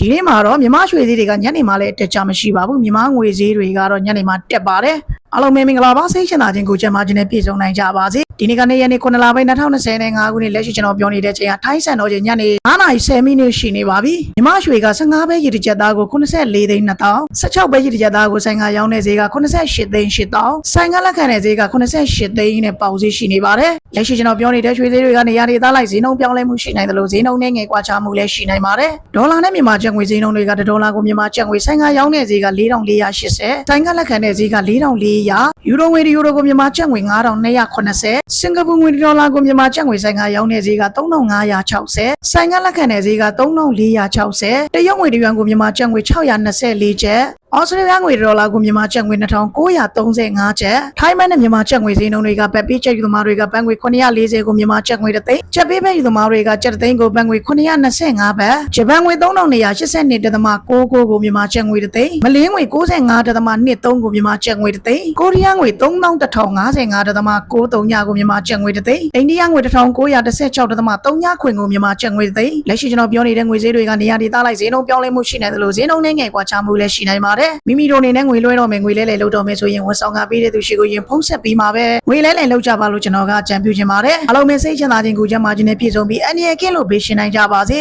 ဒီနေ့မှာတော့မြမရွှေဈေးတွေကညနေမှလည်းတက်ကြမရှိပါဘူးမြမငွေဈေးတွေကတော့ညနေမှတက်ပါတယ်အားလုံးပဲမင်္ဂလာပါစိတ်ရှင်သာခြင်းကိုကျမ်းမာခြင်းနဲ့ပြည့်စုံနိုင်ကြပါစေ ဒီနေ့ကနေရက်နေ့9လပိုင်း2025ခုနှစ်လက်ရှိကျွန်တော်ပြောနေတဲ့ချိန်ကထိုင်းဆန်တော်ချိန်ညနေ9:10မိနစ်ရှိနေပါပြီမြမရွှေက15ပဲရည်တစ်ချက်သားကို84သိန်း2000 16ပဲရည်တစ်ချက်သားကိုဆိုင်ကရောင်းတဲ့ဈေးက88သိန်း8000ဆိုင်ကလက်ခံတဲ့ဈေးက88သိန်းနဲ့ပေါက်ဈေးရှိနေပါတယ်လက်ရှိကျွန်တော်ပြောနေတဲ့ရွှေဈေးတွေကနေရာတွေသားလိုက်ဈေးနှုန်းပြောင်းလဲမှုရှိနိုင်တယ်လို့ဈေးနှုန်းနဲ့ငယ်ကွာခြားမှုလည်းရှိနိုင်ပါတယ်ဒေါ်လာနဲ့မြန်မာကျပ်ငွေဈေးနှုန်းတွေကဒေါ်လာကိုမြန်မာကျပ်ငွေဆိုင်ကရောင်းတဲ့ဈေးက4480ဆိုင်ကလက်ခံတဲ့ဈေးက4400ယူရိုငွေယူရိုကိုမြန်မာကျပ်ငွေ9280စင်ကာပူငွေဒေါ်လာကိုမြန်မာကျပ်ငွေဆိုင်ကရောင်းတဲ့ဈေးက3560ဆိုင်ကလက်ခံတဲ့ဈေးက3460တရုတ်ငွေတရွမ်ကိုမြန်မာကျပ်ငွေ624ကျပ်ဩစတြေးလျငွေဒေါ်လာကိုမြန်မာကျပ်ငွေ2935ကျပ်ထိုင်းမန်နဲ့မြန်မာကျပ်ငွေဈေးနှုန်းတွေကပတ်ပေးချက်ယူသမားတွေကဘတ်ငွေ940ကိုမြန်မာကျပ်ငွေတစ်သိန်းကျပ်ပေးပဲယူသမားတွေကကျပ်တစ်သိန်းကိုဘတ်ငွေ925ဘတ်ဂျပန်ငွေ3282တသမ69ကိုမြန်မာကျပ်ငွေတစ်သိန်းမလေးငွေ95တသမ23ကိုမြန်မာကျပ်ငွေတစ်သိန်းကိုရီးယားငွေ3155တသမ93ညကိုမြန်မာကျပ်ငွေတစ်သိန်းအိန္ဒိယငွေ1916တသမ3ခွင်ကိုမြန်မာကျပ်ငွေတစ်သိန်းလက်ရှိကျွန်တော်ပြောနေတဲ့ငွေဈေးတွေကနေရာဒေသလိုက်ဈေးနှုန်းပြောင်းလဲမှုရှိနေတယ်လို့ဈေးနှုန်းနဲ့ငယ်ကွာခြားမှုလည်းရှိနိုင်ပါတယ်မိမိတို့အနေနဲ့ငွေလွှဲတော့မယ်ငွေလဲလဲလုပ်တော့မယ်ဆိုရင်ဝန်ဆောင်ကပေးတဲ့သူရှိကိုရင်ဖုံးဆက်ပြီးမှာပဲငွေလဲလဲလုပ်ကြပါလို့ကျွန်တော်ကအကြံပြုချင်ပါတယ်အားလုံးပဲစိတ်ချမ်းသာခြင်းကိုကြမ်းမာခြင်းနဲ့ပြည့်စုံပြီးအန္တရာယ်ကင်းလို့ဘေးရှင်နိုင်ကြပါစေ